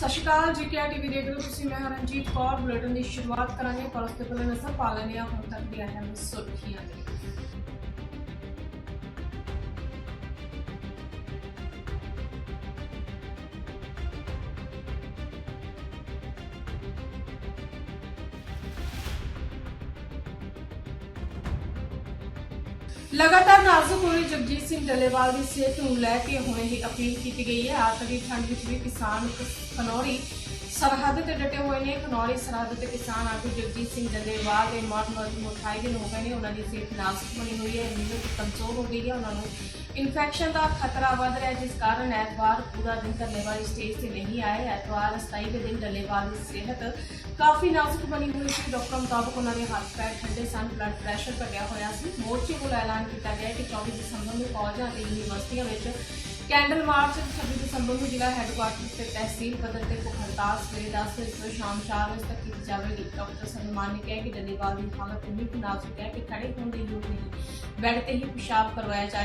ਸਤਿ ਸ਼੍ਰੀ ਅਕਾਲ GK TV ਦੇਖ ਰਹੇ ਤੁਸੀਂ? ਮੈਂ ਰਣਜੀਤ ਕੌਰ, ਬੁਲੇਟਿਨ ਦੀ ਸ਼ੁਰੂਆਤ ਕਰਾਂਗੇ। ਪਰ ਉਸ ਤੋਂ ਪਹਿਲਾਂ ਨਜ਼ਰ ਪਾ ਲੈਂਦੇ ਹਾਂ, ਹੁਣ ਤੱਕ ਦੀਆਂ ਅਹਿਮ ਸੁਰਖੀਆਂ ਲਗਾਤਾਰ ਨਾਜ਼ੁਕ ਹੋਏ ਜਗਜੀਤ ਸਿੰਘ ਡੱਲੇਵਾਲ ਦੀ ਸਿਹਤ ਨੂੰ ਲੈ ਕੇ ਹੁਣੇ ਹੀ ਅਪੀਲ ਕੀਤੀ ਗਈ ਹੈ। ਆਤ ਠੰਡ ਵਿੱਚ ਵੀ ਕਿਸਾਨ ਖਨੌਰੀ ਸਰਹੱਦ ਤੇ ਡਟੇ ਹੋਏ ਨੇ। ਖਨੌਰੀ ਸਰਹੱਦ ਤੇ ਕਿਸਾਨ ਆਗੂ ਜਗਜੀਤ ਸਿੰਘ ਡੱਲੇਵਾਲ ਦੇ ਮੌਤ ਮੌਤ ਮੁਠਾਈ ਦਿਨ ਨੇ। ਉਹਨਾਂ ਦੀ ਸਿਹਤ ਨਾਜ਼ੁਕ ਬਣੀ ਹੋਈ ਹੈ। ਇਮਿਊਨਿਟੀ ਕਮਜ਼ੋਰ ਹੋ ਗਈ ਹੈ। ਉਹਨਾਂ ਨੂੰ ਇਨਫੈਕਸ਼ਨ ਦਾ ਖਤਰਾ ਵੱਧ ਰਿਹਾ ਜਿਸ ਕਾਰਨ ਐਤਵਾਰ ਪੂਰਾ ਦਿਨ ਡੱਲੇਵਾਲ ਸਟੇਜ ਤੇ ਨਹੀਂ ਆਏ। ਐਤਵਾਰ 27 ਦੇ ਦਿਨ ਡੱਲੇਵਾਲ ਦੀ ਸਿਹਤ ਕਾਫੀ ਨਾਜ਼ੁਕ ਬਣੀ ਹੋਈ ਸੀ। ਡਾਕਟਰ ਮੁਤਾਬਕ ਉਹਨਾਂ ਦੇ ਹੱਥ ਪੈਰ ਠੰਡੇ ਸਨ। ਬਲੱਡ ਪ੍ਰੈਸ਼ਰ ਘਟਿਆ ਹੋਇਆ ਸੀ। ਮੋਰਚੇ ਕੋਲ ਐਲਾਨ ਕੀਤਾ ਗਿਆ ਕਿ 24 ਦਸੰਬਰ ਨੂੰ ਕਾਲਜਾਂ ਅਤੇ ਯੂਨੀਵਰਸਿਟੀਆਂ ਵਿੱਚ ਕੈਂਡਲ ਮਾਰਚ 26 ਦਸੰਬਰ ਨੂੰ ਜ਼ਿਲ੍ਹਾ ਹੈੱਡਕੁਆਰਟਰ ਤੇ ਤਹਿਸੀਲ ਪੱਧਰ ਤੇ ਭੁੱਖ ਹੜਤਾਲ ਸਵੇਰੇ 10 ਵਜੇ ਤੋਂ ਸ਼ਾਮ 4 ਵਜੇ ਤੱਕ ਕੀਤੀ ਜਾਵੇਗੀ। ਡਾਕਟਰ ਸਨਮਾਨ ਨੇ ਕਿਹਾ ਕਿ ਡੱਲੇਵਾਲ ਦੀ ਹਾਲਤ ਇੰਨੀ ਕੁ ਨਾਜ਼ੁਕ ਹੈ ਕਿ ਖੜੇ ਹੋਣ ਦੇ ਯੋਗ ਨਹੀਂ। ਬੈੱਡ ਤੇ ਹੀ ਪਿਸ਼ਾਬ ਕਰਵਾਇਆ ਜਾ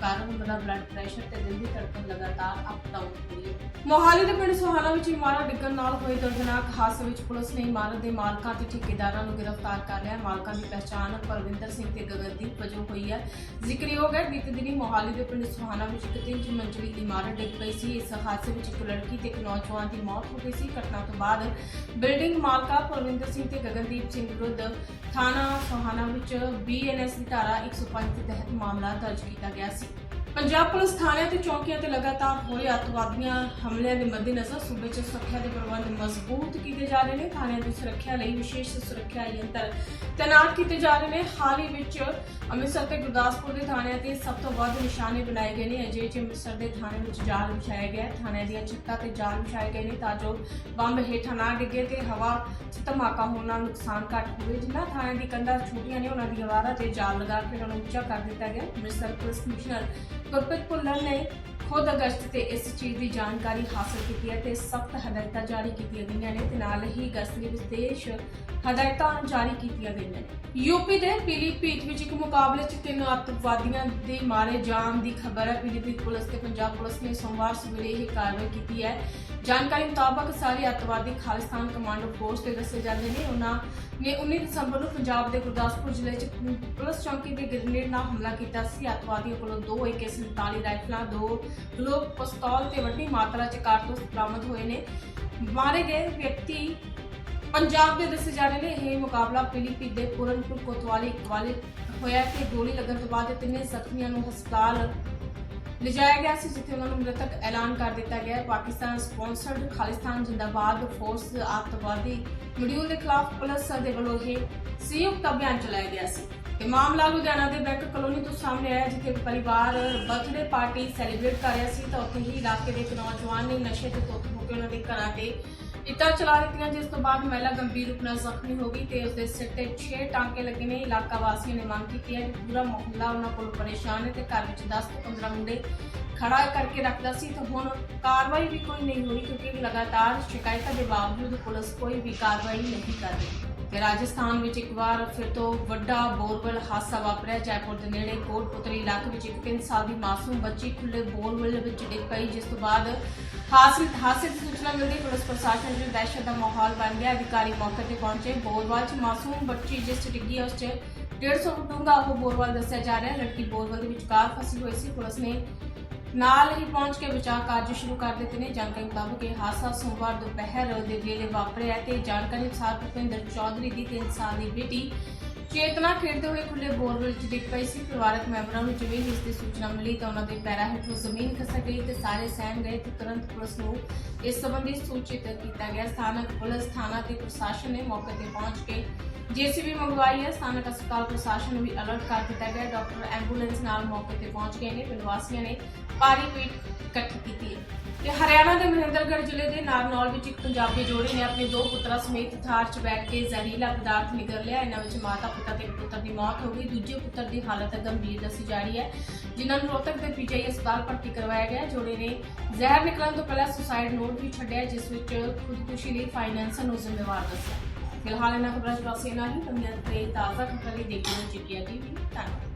ਕਾਰਨ ਉਹਨਾਂ ਬਲੱਡ ਪ੍ਰੈਸ਼ਰ ਤੇ ਦਿਲ ਦੀ ਧੜਕਨ ਲਗਾਤਾਰ ਅਪ ਡਾਊਨ ਹੋ ਰਹੀ ਹੈ। ਮੋਹਾਲੀ ਦੇ ਪਿੰਡ ਸੁਹਾਣਾ ਵਿੱਚ ਇਮਾਰਤ ਡਿੱਗਣ ਨਾਲ ਹੋਏ ਦਰਦਨਾਕ ਹਾਦਸੇ ਵਿੱਚ ਪੁਲਿਸ ਨੇ ਇਮਾਰਤ ਦੇ ਮਾਲਕਾਂ ਤੇ ਠੇਕੇਦਾਰਾਂ ਨੂੰ ਗ੍ਰਿਫਤਾਰ ਕਰ ਲਿਆ। ਮਾਲਕਾਂ ਦੀ ਪਛਾਣ ਪਰਵਿੰਦਰ ਸਿੰਘ ਤੇ ਗਗਨਦੀਪ ਵਜੋਂ ਹੋਈ ਹੈ। ਜ਼ਿਕਰਯੋਗ ਹੈ, ਬੀਤੇ ਦਿਨੀ ਮੋਹਾਲੀ ਦੇ ਪਿੰਡ ਸੋਹਾਣਾ ਵਿੱਚ ਇੱਕ ਤਿੰਨ ਮੰਜ਼ਲੀ ਇਮਾਰਤ ਡਿੱਗ ਪਈ ਸੀ। ਇਸ ਹਾਦਸੇ ਵਿੱਚ ਇੱਕ ਲੜਕੀ ਤੇ ਇੱਕ ਨੌਜਵਾਨ ਦੀ ਮੌਤ ਹੋ ਗਈ ਸੀ। ਘਟਨਾ ਤੋਂ ਬਾਅਦ ਬਿਲਡਿੰਗ ਮਾਲਕਾ ਪਰਵਿੰਦਰ ਸਿੰਘ ਤੇ ਗਗਨਦੀਪ ਸਿੰਘ ਵਿਰੁੱਧ ਥਾਣਾ ਸੋਹਾਣਾ ਵਿੱਚ ਬੀਐਨਐਸ ਦੀ ਧਾਰਾ 105 ਦੇ ਤਹਿਤ ਮਾਮਲਾ ਦਰਜ ਕੀਤਾ ਗਿਆ ਸੀ। ਪੰਜਾਬ ਪੁਲਿਸ ਥਾਣਿਆਂ ਤੇ ਚੌਕੀਆਂ ਤੇ ਲਗਾਤਾਰ ਹੋ ਰਹੇ ਅੱਤਵਾਦੀਆਂ ਹਮਲਿਆਂ ਦੇ ਮੱਦੇਨਜ਼ਰ ਸੂਬੇ 'ਚ ਸੁਰੱਖਿਆ ਦੇ ਪ੍ਰਬੰਧ ਮਜ਼ਬੂਤ ਕੀਤੇ ਜਾ ਰਹੇ ਨੇ। ਥਾਣਿਆਂ ਦੀ ਸੁਰੱਖਿਆ ਲਈ ਵਿਸ਼ੇਸ਼ ਸੁਰੱਖਿਆ ਯੰਤਰ ਤੈਨਾਤ ਕੀਤੇ ਜਾ ਰਹੇ ਨੇ। ਹਾਲ ਹੀ ਵਿੱਚ ਅੰਮ੍ਰਿਤਸਰ ਤੇ ਗੁਰਦਾਸਪੁਰ ਦੇ ਥਾਣਿਆਂ ਤੇ ਸਭ ਤੋਂ ਵੱਧ ਨਿਸ਼ਾਨੇ ਬਣਾਏ ਗਏ ਨੇ। ਅਜੇ ਚ ਅੰਮ੍ਰਿਤਸਰ ਦੇ ਥਾਣੇ ਵਿੱਚ ਜਾਲ ਵਿਛਾਇਆ ਗਿਆ ਥਾਣਿਆਂ ਦੀਆਂ ਛੱਤਾਂ ਤੇ ਜਾਲ ਵਿਛਾਏ ਗਏ ਨੇ ਤਾਂ ਜੋ ਬੰਬ ਹੇਠਾਂ ਨਾ ਡਿੱਗੇ ਤੇ ਹਵਾ ਧਮਾਕਾ ਹੋਣ ਨਾਲ ਨੁਕਸਾਨ ਘੱਟ ਹੋਵੇ ਜਿਨ੍ਹਾਂ ਥਾਣਿਆਂ ਦੀ ਕੰਧਾਂ ਛੋਟੀਆਂ ਨੇ, ਉਹਨਾਂ ਦੀ ਦੀਵਾਰਾਂ ਤੇ ਜਾਲ ਲਗਾ ਕੇ ਉਹਨਾਂ ਨੂੰ ਉੱਚਾ ਕਰ ਦਿੱਤਾ ਗਿਆ। ਅੰਮ੍ਰਿਤਸਰ ਪੁਲਿਸ ਕਮਿਸ਼ਨਰ ਗੁਰਪ੍ਰੀਤ ਭੁੱਲਰ ਨੇ ਖੁਦ ਅਗਸਤ ਤੇ ਇਸ ਚੀਜ਼ ਦੀ ਜਾਣਕਾਰੀ ਹਾਸਲ ਕੀਤੀ ਹੈ ਤੇ ਸਖਤ ਹਦਾਇਤਾਂ ਜਾਰੀ ਕੀਤੀਆਂ ਗਈਆਂ ਨੇ ਤੇ ਨਾਲ ਹੀ ਅਗਸਤ ਲਈ ਵਿਸ਼ੇਸ਼ ਹਦਾਇਤਾਂ ਜਾਰੀ ਕੀਤੀਆਂ ਗਈਆਂ ਨੇ। ਯੂਪੀ ਦੇ ਪੀਲੀਭੀਤ ਵਿੱਚ ਇੱਕ ਮੁਕਾਬਲੇ 'ਚ ਤਿੰਨ ਅੱਤਵਾਦੀਆਂ ਦੇ ਮਾਰੇ ਜਾਣ ਦੀ ਖਬਰ ਹੈ। ਪੀਲੀਭੀਤ ਪੁਲਿਸ ਤੇ ਪੰਜਾਬ ਪੁਲਿਸ ਨੇ ਸੋਮਵਾਰ ਸਵੇਰੇ ਇਹ ਕਾਰਵਾਈ ਕੀਤੀ ਹੈ। ਜਾਣਕਾਰੀ ਮੁਤਾਬਕ ਸਾਰੇ ਅੱਤਵਾਦੀ ਖਾਲਿਸਤਾਨ ਕਮਾਂਡੋ ਫੋਰਸ ਦੇ ਦੱਸੇ ਜਾਂਦੇ ਨੇ। ਉਹਨਾਂ ਨੇ 19 ਦਸੰਬਰ ਨੂੰ ਪੰਜਾਬ ਦੇ ਗੁਰਦਾਸਪੁਰ ਜ਼ਿਲ੍ਹੇ 'ਚ ਪੁਲਿਸ ਚੌਂਕੀ ਤੇ ਗ੍ਰੇਨੇਡ ਨਾਲ ਹਮਲਾ ਕੀਤਾ ਸੀ। ਅੱਤਵਾਦੀਆਂ ਕੋਲੋਂ ਦੋ AK47 ਰਾਈਫਲਾਂ, ਦੋ ਗਲੋਬ ਪਿਸਤੌਲ ਤੇ ਵੱਡੀ ਮਾਤਰਾ 'ਚ ਕਾਰਤੂਸ ਬਰਾਮਦ ਹੋਏ ਨੇ। ਮਾਰੇ ਗਏ ਵਿਅਕਤੀ ਪੰਜਾਬ ਦੇ ਦੱਸੇ ਜਾ ਰਹੇ ਨੇ। ਇਹ ਮੁਕਾਬਲਾ ਪਿਲੀਪੀਤ ਦੇ ਪੂਰਨਪੁਰ ਕੋਤਵਾਲੀ ਵਾਲੇ ਹੋਇਆ ਕਿ ਗੋਲੀ ਲੱਗਣ ਤੋਂ ਬਾਅਦ ਤਿੰਨੇ ਜ਼ਖਮੀਆਂ ਨੂੰ ਹਸਪਤਾਲ ਲਿਜਾਇਆ ਗਿਆ ਸੀ, ਜਿੱਥੇ ਉਹਨਾਂ ਨੂੰ ਮ੍ਰਿਤਕ ਐਲਾਨ ਕਰ ਦਿੱਤਾ ਗਿਆ ਹੈ। ਪਾਕਿਸਤਾਨ ਸਪਾਂਸਰਡ ਖਾਲਿਸਤਾਨ ਜਿੰਦਾਬਾਦ ਫੋਰਸ ਅੱਤਵਾਦੀ ਮੋਡਿਊਲ ਦੇ ਖਿਲਾਫ ਪੁਲਿਸ ਦੇ ਵੱਲੋਂ ਇਹ ਸੰਯੁਕਤ ਅਭਿਆਨ ਚਲਾਇਆ ਗਿਆ ਸੀ। ਇਹ ਮਾਮਲਾ ਲੁਧਿਆਣਾ ਦੇ ਬੈਂਕ ਕਲੋਨੀ ਤੋਂ ਸਾਹਮਣੇ ਆਇਆ, ਜਿੱਥੇ ਪਰਿਵਾਰ ਬਰਥਡੇ ਪਾਰਟੀ ਸੈਲੀਬ੍ਰੇਟ ਕਰ ਰਿਹਾ ਸੀ। ਤਾਂ ਉੱਥੇ ਹੀ ਇਲਾਕੇ ਦੇ ਇੱਕ ਨੌਜਵਾਨ ਨੇ ਨਸ਼ੇ ਤੇ ਧੁੱਤ ਹੋ ਕੇ ਉਹਨਾਂ ਦੇ ਘਰਾਂ ਤੇ ਇੱਟਾਂ ਚਲਾ ਦਿੱਤੀਆਂ, ਜਿਸ ਤੋਂ ਬਾਅਦ ਮਹਿਲਾ ਗੰਭੀਰ ਰੂਪ ਨਾਲ ਜ਼ਖਮੀ ਹੋ ਗਈ ਤੇ ਉਸਦੇ ਸਿਰ ਤੇ 6 ਟਾਂਕੇ ਲੱਗੇ ਨੇ। ਇਲਾਕਾ ਵਾਸੀਆਂ ਨੇ ਮੰਗ ਕੀਤੀ ਹੈ ਕਿ ਪੂਰਾ ਮੁਹੱਲਾ ਉਹਨਾਂ ਕੋਲ ਪਰੇਸ਼ਾਨ ਹੈ ਤੇ ਘਰ ਵਿੱਚ 10 ਤੋਂ 15 ਮੁੰਡੇ ਖੜਾ ਕਰਕੇ ਰੱਖਦਾ ਸੀ। ਤਾਂ ਹੁਣ ਕਾਰਵਾਈ ਵੀ ਕੋਈ ਨਹੀਂ ਹੋਈ ਕਿਉਂਕਿ ਲਗਾਤਾਰ ਸ਼ਿਕਾਇਤਾਂ ਦੇ ਬਾਵਜੂਦ ਪੁਲਿਸ ਕੋਈ ਵੀ ਕਾਰਵਾਈ ਨਹੀਂ ਕਰ ਰਹੀ। ਰਾਜਸਥਾਨ ਵਿੱਚ ਇੱਕ ਵਾਰ ਫਿਰ ਤੋਂ ਵੱਡਾ ਬੋਰਵੈਲ ਹਾਦਸਾ ਵਾਪਰਿਆ। ਜੈਪੁਰ ਦੇ ਨੇੜੇ ਕੋਟਪੁਤਰੀ ਇਲਾਕੇ ਵਿੱਚ ਇੱਕ 3 ਸਾਲ ਦੀ ਮਾਸੂਮ ਬੱਚੀ ਖੁੱਲੇ ਬੋਰਵੈਲ ਵਿੱਚ ਡਿੱਗ ਪਈ, ਜਿਸ ਤੋਂ ਬਾਅਦ ਹਾਦਸੇ ਹਾਦਸੇ ਦੀ ਸੂਚਨਾ ਮਿਲਦੀ ਪੁਲਿਸ ਪ੍ਰਸ਼ਾਸਨ ਵਿੱਚ ਦਹਿਸ਼ਤ ਦਾ ਮਾਹੌਲ ਬਣ ਗਿਆ। ਅਧਿਕਾਰੀ ਮੌਕੇ ਤੇ ਪਹੁੰਚੇ। ਬੋਰਵੈਲ 'ਚ ਮਾਸੂਮ ਬੱਚੀ ਜਿਸ 'ਚ ਡਿੱਗੀ ਉਸ 'ਚ 150 ਫੁੱਟ ਡੂੰਘਾ ਉਹ ਬੋਰਵੈਲ ਦੱਸਿਆ ਜਾ ਰਿਹਾ ਹੈ। ਲੜਕੀ ਬੋਰਵੈਲ ਦੇ ਵਿਚਕਾਰ ਫਸੀ ਹੋਈ ਸੀ। ਪੁਲਿਸ ਨੇ ਨਾਲ ਹੀ ਪਹੁੰਚ ਕੇ ਬਚਾਅ ਕਾਰਜ ਸ਼ੁਰੂ ਕਰ ਦਿੱਤੇ ਨੇ। ਜਾਣਕਾਰੀ ਮੁਤਾਬਕ ਇਹ ਹਾਦਸਾ ਸੋਮਵਾਰ ਦੁਪਹਿਰ ਦੇ ਵੇਲੇ ਵਾਪਰਿਆ ਤੇ ਜਾਣਕਾਰੀ ਅਨੁਸਾਰ ਭੁਪਿੰਦਰ ਚੌਧਰੀ ਦੀ 3 ਸਾਲ ਦੀ ਬੇਟੀ ਚੇਤਨਾ ਖੇਡਦੇ ਹੋਏ ਖੁੱਲੇ ਬੋਰਵੈਲ 'ਚ ਡਿੱਗ ਪਈ ਸੀ। ਪਰਿਵਾਰਕ ਮੈਂਬਰਾਂ ਨੂੰ ਜਿਵੇਂ ਹੀ ਇਸ ਦੀ ਸੂਚਨਾ ਮਿਲੀ ਤਾਂ ਉਹਨਾਂ ਦੇ ਪੈਰਾਂ ਹੇਠੋਂ ਜ਼ਮੀਨ ਖਸਕ ਗਈ ਤੇ ਸਾਰੇ ਸਹਿਮ ਗਏ ਤੇ ਤੁਰੰਤ ਪੁਲਿਸ ਨੂੰ ਇਸ ਸੰਬੰਧੀ ਸੂਚਿਤ ਕੀਤਾ ਗਿਆ। ਸਥਾਨਕ ਪੁਲਿਸ, ਥਾਣਾ ਤੇ ਪ੍ਰਸ਼ਾਸਨ ਨੇ ਮੌਕੇ ਤੇ ਪਹੁੰਚ ਕੇ ਜੀਸੀਬੀ ਮੰਗਵਾਈ ਹੈ, ਸਥਾਨਕ ਹਸਪਤਾਲ ਪ੍ਰਸ਼ਾਸਨ ਨੂੰ ਵੀ ਅਲਰਟ ਕਰ ਦਿੱਤਾ ਗਿਆ ਡਾਕਟਰ ਐਂਬੂਲੈਂਸ ਨਾਲ ਮੌਕੇ ਤੇ ਪਹੁੰਚ ਗਏ ਨੇ ਪਿੰਡ ਵਾਸੀਆਂ ਨੇ ਭਾਰੀ ਪੀਟ ਇਕੱਠੀ ਕੀਤੀ ਹੈ। ਤੇ ਹਰਿਆਣਾ ਦੇ ਮਹਿੰਦਰਗੜ੍ਹ ਜ਼ਿਲ੍ਹੇ ਦੇ ਨਾਰਨੌਲ ਵਿੱਚ ਇੱਕ ਪੰਜਾਬੀ ਜੋੜੀ ਨੇ ਆਪਣੇ ਦੋ ਪੁੱਤਰਾਂ ਸਮੇਤ ਥਾਰ 'ਚ ਬੈਠ ਕੇ ਜ਼ਹਿਰੀਲਾ ਪਦਾਰਥ ਨਿਗਲ ਲਿਆ। ਇਹਨਾਂ ਵਿੱਚ ਮਾਤਾ ਪਿਤਾ ਤੇ ਇੱਕ ਪੁੱਤਰ ਦੀ ਮੌਤ ਹੋ ਗਈ। ਦੂਜੇ ਪੁੱਤਰ ਦੀ ਹਾਲਤ ਗੰਭੀਰ ਦੱਸੀ ਜਾ ਰਹੀ ਹੈ, ਜਿਨ੍ਹਾਂ ਨੂੰ ਰੋਹਤਕ ਦੇ ਪੀਜੀਆਈ ਹਸਪਤਾਲ ਭਰਤੀ ਕਰਵਾਇਆ ਗਿਆ। ਜੋੜੇ ਨੇ ਜ਼ਹਿਰ ਨਿਕਲਣ ਤੋਂ ਪਹਿਲਾਂ ਸੁਸਾਈਡ ਨੋਟ ਵੀ ਛੱਡਿਆ, ਜਿਸ ਵਿੱਚ ਖੁਦਕੁਸ਼ੀ ਲਈ ਫਾਈਨੈਂਸਰ ਨੂੰ ਜ਼ਿੰਮੇਵਾਰ ਦੱਸਿਆ। ਫਿਲਹਾਲ ਇਹਨਾਂ ਖਬਰਾਂ 'ਚ ਬਸ ਇਹਨਾਂ ਹੀ। ਨਵੀਆਂ ਤੇ ਤਾਜ਼ਾ ਖਬਰਾਂ ਲਈ ਦੇਖਦੇ ਰਹੋ ਜੀਕੇ ਟੀਵੀ ਧੰਨਵਾਦ।